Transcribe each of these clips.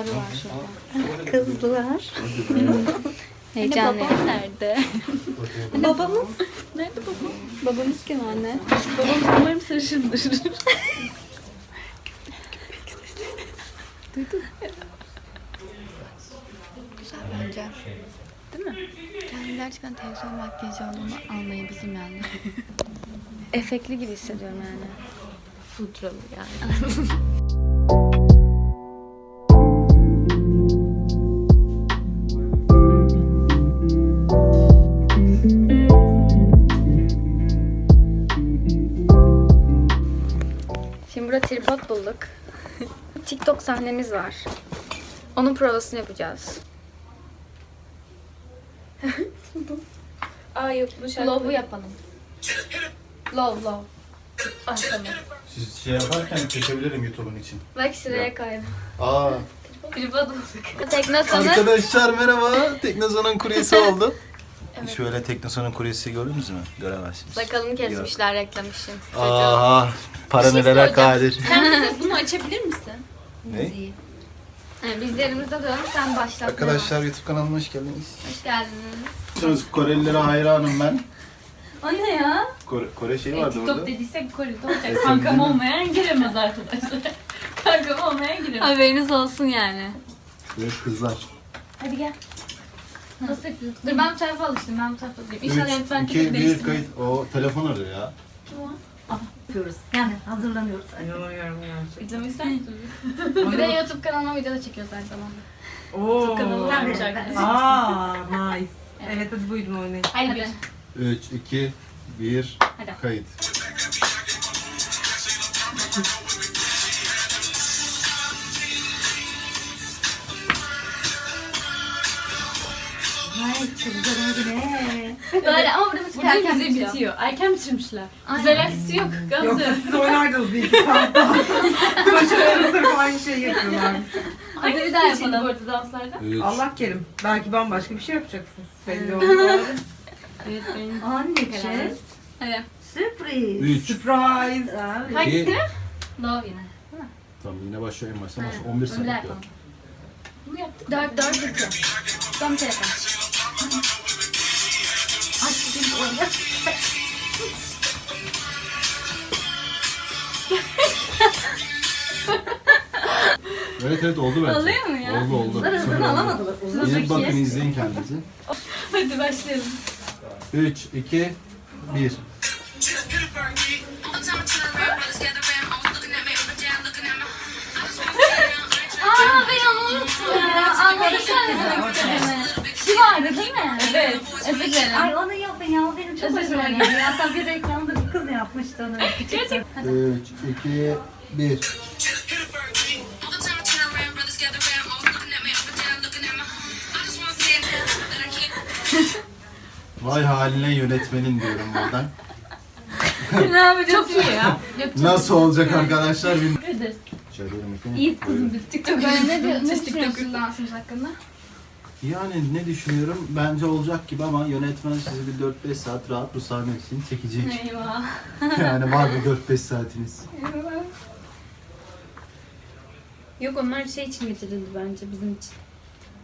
Arı var şurada. Kızlar. Heyecanlı. babam nerede? Babamız? Nerede babam? Babamız kim anne? Babam umarım sarışındır. Güzel bence. Değil mi? Yani gerçekten televizyon makyajı olduğunu anlayabilirim yani. Efektli gibi hissediyorum yani. Pudralı yani. Sahnemiz var. Onun provasını yapacağız. Aa yok bu şarkı. Love'u yapalım. Love, love. Ah tamam. Siz şey yaparken çekebilirim YouTube'un için. Bak şuraya koydum. Aa. Tripod bulduk. Teknosa'nın Arkadaşlar merhaba. Teknosa'nın kuryesi oldu. Şöyle Teknosa'nın kuryesi gördünüz mü? Göremezsiniz. sakalını kesmişler reklam için. Aa, para şey nelere kadir. Sen bize bunu açabilir misin? Ne? Yani biz yerimizde duralım sen başla. Arkadaşlar YouTube kanalıma hoş geldiniz. Hoş geldiniz. Biliyorsunuz Korelilere hayranım ben. O ne ya? Kore, Kore şeyi E, vardı TikTok orada. dediysek Kore'de olacak. Efendim? Kankam olmayan giremez arkadaşlar. Kankam olmayan giremez. Haberiniz olsun yani. Evet kızlar. Hadi gel. Nasıl yapıyorsun? Dur ben bu tarafa alıştım. Ben bu tarafa alayım. 3, İnşallah yönetmen 2, tipi 1 değiştirmez. kayıt. O telefon arıyor ya. Yapıyoruz. Yani hazırlanıyoruz. İnanamıyorum İzlemek ister misin? Bir de YouTube kanalıma video da çekiyoruz aynı zamanda. Oo. kanalı varmış arkadaşlar. Aa, nice. Evet hadi buyurun oynayın. Hadi. 3, 2, 1 Hadi. kayıt. Ay ne? Böyle ama burada müzik Burada erken müziği bitiyor. bitiyor. Erken bitirmişler. Aynen. Güzel alakası yok. Yoksa Gamze. siz oynardınız bir iki saat daha. Başarılı sırf aynı şeyi yapıyorlar. Hadi bir daha yapalım. Bu arada danslarda. 3, Allah kerim. Belki bambaşka bir şey yapacaksınız. Belli olmaz. Evet benim. Anneciğim. Hadi. Sürpriz. Üç. Surprise. Hangisi? Love yine. Tamam yine başlıyor en baştan. Aynen. 11 Öyle saniye. yapalım. Bunu yaptık. 4 4 2. Son telefon. Aşkım oynasın. Evet evet oldu bence. Oluyor mu ya? Oldu oldu. Hızını Sonra oldu. Yine bakın izleyin kendinizi. Hadi başlayalım. 3, 2, 1. Vardı değil mi? Evet. Özür dilerim. Ay onu yapın ya. Benim çok Özür hoşuma dilerim. gidiyor. Hatta bir reklamda bir kız yapmıştı onu. Gerçekten. 3, 2, 1. Vay haline yönetmenin diyorum buradan. ne yapacağız? Çok iyi ya. Nasıl olacak arkadaşlar bilmiyorum. Şöyle yerim. İyiyiz kızım biz. TikTok Ben ne, diyor, ne düşünüyorsun dansımız hakkında? Yani ne düşünüyorum? Bence olacak gibi ama yönetmen sizi bir 4-5 saat rahat bu sahne için çekecek. Eyvah. yani var mı 4-5 saatiniz? Yok onlar şey için getirildi bence bizim için.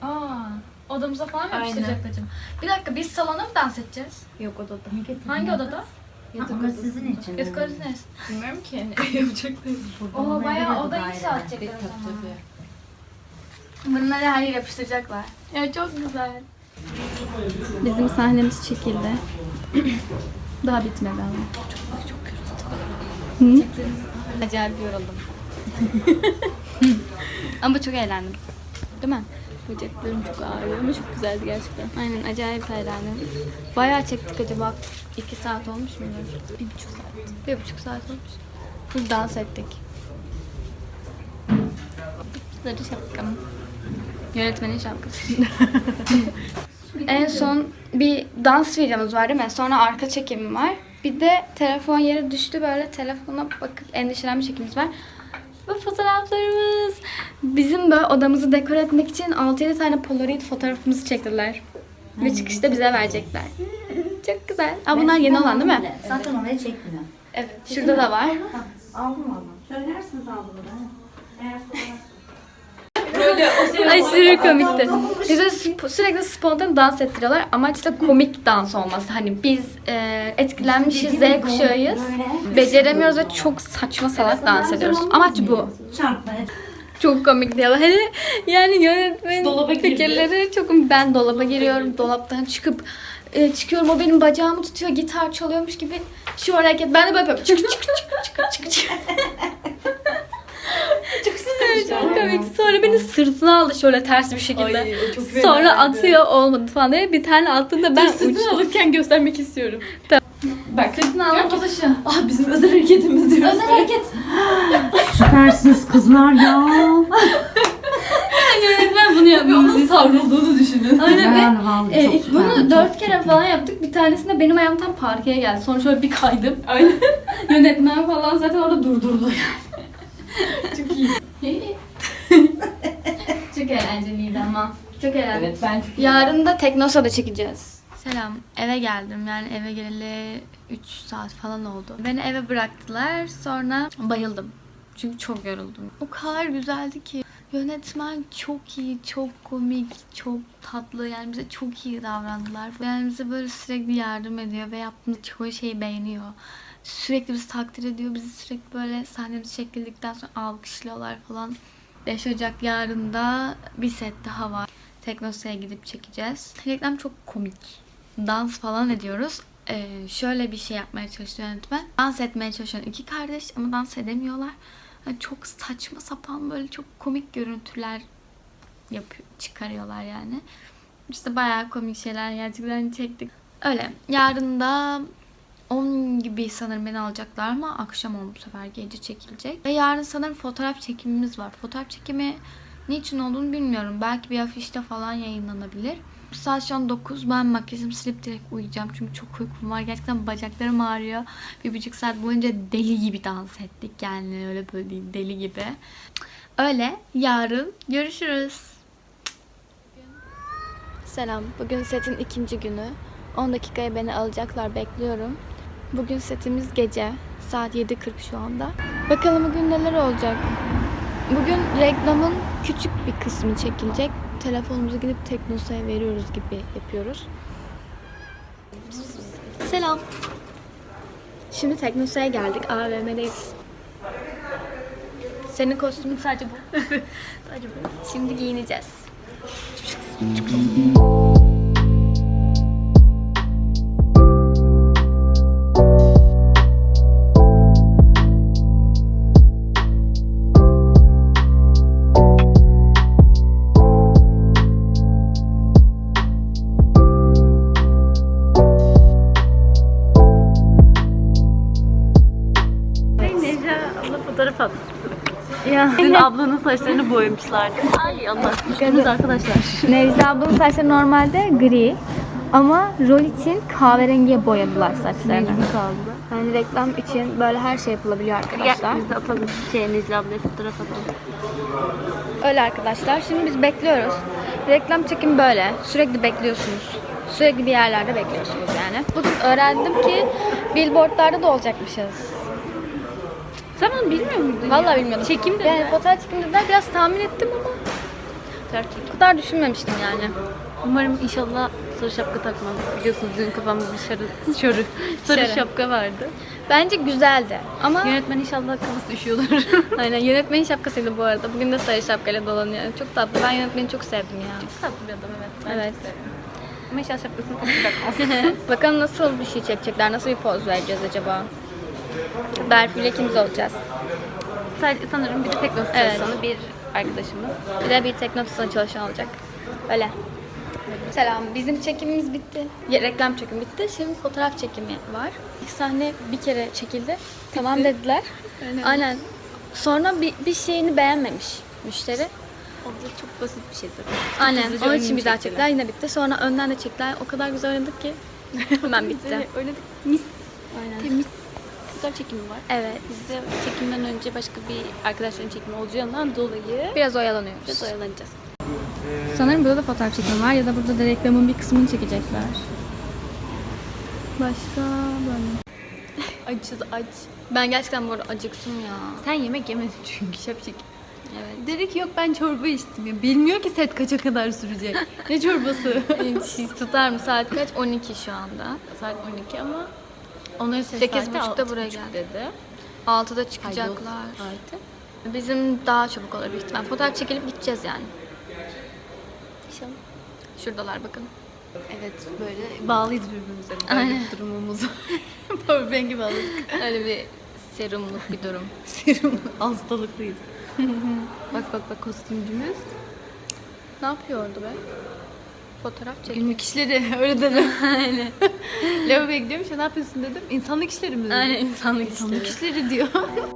Aa, odamıza falan mı Aynen. yapıştıracaklar acaba? Bir dakika biz salona mı dans edeceğiz? Yok odada. Hangi odada? Yatak odası. sizin için. Yatak odası neresi? Bilmiyorum ki. Ne yapacaklar? Oo bayağı oda Tabii saatecekler o tabii. zaman. tabii. Bunları her yere yapıştıracaklar. Ya çok güzel. Bizim sahnemiz çekildi. Daha bitmedi ama. Çok çok yoruldum. Acayip yoruldum. ama çok eğlendim. Değil mi? Bacaklarım çok ağrıyor ama çok güzeldi gerçekten. Aynen acayip eğlendim. Bayağı çektik acaba. iki saat olmuş mu? Bir buçuk saat. Bir buçuk saat olmuş. Full dans ettik. Sarı şapkam. Yönetmenin şapkası. en son bir dans videomuz var değil mi? Sonra arka çekimim var. Bir de telefon yere düştü böyle telefona bakıp endişelenme çekimimiz var. Bu fotoğraflarımız. Bizim böyle odamızı dekore etmek için 6-7 tane polaroid fotoğrafımızı çektiler. Ve çıkışta bize verecekler. Çok güzel. Aa, bunlar yeni olan değil mi? Zaten oraya çekmiyor. Evet. Şurada da var. Aldım aldım. Söylersiniz aldım ben. Eğer sorarsanız. Aşırı komikti. Bize sp- sürekli spontan dans ettiriyorlar. Amaç da komik dans olması. Hani biz e, etkilenmişiz, Z kuşağıyız. Beceremiyoruz ve çok saçma salak dans ediyoruz. Amaç bu. Çok komik diyorlar. Hani yani yönetmenin Dolaba girdi. fikirleri çok ben dolaba giriyorum. Dolaptan çıkıp e, çıkıyorum. O benim bacağımı tutuyor. Gitar çalıyormuş gibi şu hareket. Ben de böyle yapıyorum. Çık çık çık çık çık çık. çok sinirli, çok komik. Sonra beni sırtına aldı şöyle ters bir şekilde. Ay, çok Sonra fenaydı. atıyor olmadı falan diye bir tane attığında ben Sırtını uçtum. alırken göstermek istiyorum. Bak sırtına alıp tutuşu. Ah bizim özel hareketimiz diyor. özel hareket. Süpersiniz kızlar ya. Yönetmen bunu Ve yapıyor. onun savrulduğunu düşünün. Aynen ve Ben vallahi E, çok bunu dört çok kere falan yaptık. Bir tanesinde benim ayağım tam parkeye geldi. Sonra şöyle bir kaydım. Aynen. Yönetmen falan zaten orada durdurdu. Çok iyi. Çok eğlenceliydi ama. Çok eğlenceli. Evet ben çok Yarın da Teknosa'da çekeceğiz. Selam. Eve geldim. Yani eve geleli 3 saat falan oldu. Beni eve bıraktılar. Sonra bayıldım. Çünkü çok yoruldum. O kadar güzeldi ki. Yönetmen çok iyi, çok komik, çok tatlı. Yani bize çok iyi davrandılar. Yani bize böyle sürekli yardım ediyor ve yaptığımız çoğu şeyi beğeniyor. Sürekli bizi takdir ediyor. Bizi sürekli böyle sahnemiz çekildikten sonra alkışlıyorlar falan. 5 Ocak yarın da bir set daha var. Teknosa'ya gidip çekeceğiz. Reklam çok komik. Dans falan ediyoruz. Ee, şöyle bir şey yapmaya çalışıyor yönetmen. Dans etmeye çalışan iki kardeş ama dans edemiyorlar. Yani çok saçma sapan böyle çok komik görüntüler yapıyor, çıkarıyorlar yani. İşte bayağı komik şeyler gerçekten çektik. Öyle. Yarın da 10 gibi sanırım beni alacaklar ama akşam 10 bu sefer gece çekilecek. Ve yarın sanırım fotoğraf çekimimiz var. Fotoğraf çekimi niçin olduğunu bilmiyorum. Belki bir afişte falan yayınlanabilir. Saat şu an 9. Ben makyajımı silip direkt uyuyacağım. Çünkü çok uykum var. Gerçekten bacaklarım ağrıyor. Bir buçuk saat boyunca deli gibi dans ettik. Yani öyle böyle değil. Deli gibi. Öyle. Yarın görüşürüz. Selam. Bugün setin ikinci günü. 10 dakikaya beni alacaklar. Bekliyorum. Bugün setimiz gece. Saat 7.40 şu anda. Bakalım bugün neler olacak. Bugün reklamın küçük bir kısmı çekilecek. Telefonumuzu gidip Teknosa'ya veriyoruz gibi yapıyoruz. Selam. Şimdi Teknosa'ya geldik. AVM'deyiz. Senin kostümün sadece bu. sadece bu. Şimdi giyineceğiz. Fotoğraf atmış. Ya. Dün ablanın saçlarını boyamışlardı. Ay Allah. Düştünüz arkadaşlar. Necla ablanın saçları normalde gri. Ama rol için kahverengiye boyadılar saçlarını. Mecbur kaldı. Yani reklam için böyle her şey yapılabiliyor arkadaşlar. Gel biz de atalım. Şey Necla ablaya fotoğraf atalım. Öyle arkadaşlar. Şimdi biz bekliyoruz. Reklam çekimi böyle. Sürekli bekliyorsunuz. Sürekli bir yerlerde bekliyorsunuz yani. Bugün öğrendim ki billboardlarda da olacakmışız. Sen bunu bilmiyor muydun? Vallahi bilmiyordum. Çekim de Yani fotoğraf çekimi dediler. Biraz tahmin ettim ama o kadar düşünmemiştim yani. Umarım inşallah sarı şapka takmam. Biliyorsunuz dün kafamda bir sarı, şarı, sarı Şarı. şapka vardı. Bence güzeldi. Ama Yönetmen inşallah kafası üşüyordur. aynen yönetmenin şapkasıydı bu arada. Bugün de sarı şapkayla dolanıyor. Çok tatlı. Ben yönetmeni çok sevdim ya. Tatlı bir adam evet. Ben Evet. çok seviyorum. Ama inşallah şapkasını takmaz. Bakalım nasıl bir şey çekecekler, nasıl bir poz vereceğiz acaba? Berfu ile ikimiz olacağız. Sadece sanırım bir tek nasıl Evet. çalışanı bir arkadaşımız. Bir de bir teknosuna çalışan olacak. Öyle. Selam. Bizim çekimimiz bitti. Ya, reklam çekimi bitti. Şimdi fotoğraf çekimi var. İlk sahne bir kere çekildi. Tamam dediler. Aynen. Sonra bir, bir şeyini beğenmemiş müşteri. O da çok basit bir şey zaten. Aynen. hızlıca Onun için bir daha çektiler. Yine bitti. Sonra önden de çektiler. O kadar güzel oynadık ki. Hemen bitti. De mis, Aynen. temiz kızlar çekimi var. Evet. Biz de çekimden önce başka bir arkadaşların çekimi olacağından dolayı Biraz oyalanıyoruz. biraz oyalanacağız. Sanırım burada da fotoğraf çekimi var ya da burada da reklamın bir kısmını çekecekler. Başka böyle. Açız aç. Ben gerçekten bu arada acıktım ya. Sen yemek yemedin çünkü şapşik. Evet. Dedi ki yok ben çorba içtim ya. Bilmiyor ki set kaça kadar sürecek. ne çorbası? Siz tutar mı? Saat kaç? 12 şu anda. Saat 12 ama onların ses Sekiz saati buçukta altı buraya buçuk geldi. dedi. 6'da çıkacaklar. Saati. Bizim daha çabuk olur büyük ihtimal. Fotoğraf çekilip gideceğiz yani. İnşallah. Şuradalar bakın. Evet böyle bağlıyız birbirimize. Böyle Aynen. bir durumumuz var. Powerbank'i bağladık. Öyle bir serumluk bir durum. Serum hastalıklıyız. bak bak bak kostümcümüz. Ne yapıyordu be? Fotoğraf çek. Günlük işleri öyle dedim. Aynen. Lavaboya gidiyormuş ya ne yapıyorsun dedim. İnsanlık işleri mi dedim. Aynen insanlık İnsanlık işleri. işleri diyor.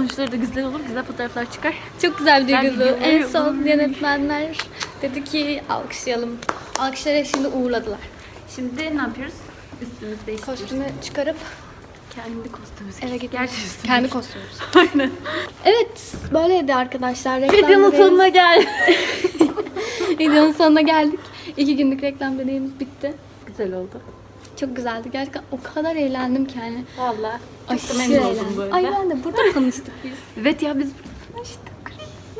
sonuçları da güzel olur. Güzel fotoğraflar çıkar. Çok güzel bir duyguydu. videoları En son yönetmenler dedi ki alkışlayalım. Alkışlara şimdi uğurladılar. Şimdi ne yapıyoruz? Üstümüzü değiştiriyoruz. Kostümü çıkarıp Kendi kostümümüzü. eve üstümüz. Kendi kostümümüz. Aynen. Evet böyleydi arkadaşlar. Reklam Videonun deneyimiz- sonuna gel. Videonun sonuna geldik. İki günlük reklam deneyimiz bitti. Güzel oldu. Çok güzeldi. Gerçekten o kadar eğlendim ki yani. Valla. Aşırı memnun oldum böyle. Ay ben de burada tanıştık biz. Evet ya biz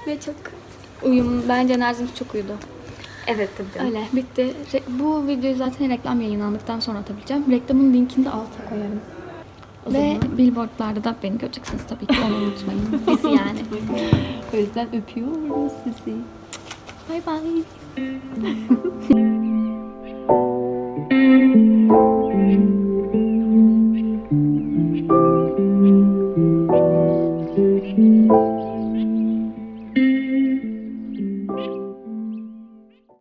Ve çok uyum. Bence enerjimiz çok uyudu. Evet tabii canım. Öyle bitti. Re- bu videoyu zaten reklam yayınlandıktan sonra atabileceğim. Reklamın linkini de alta koyarım. Ve billboardlarda da beni göreceksiniz tabii ki onu unutmayın. Bizi yani. O yüzden öpüyoruz sizi. Bay bay.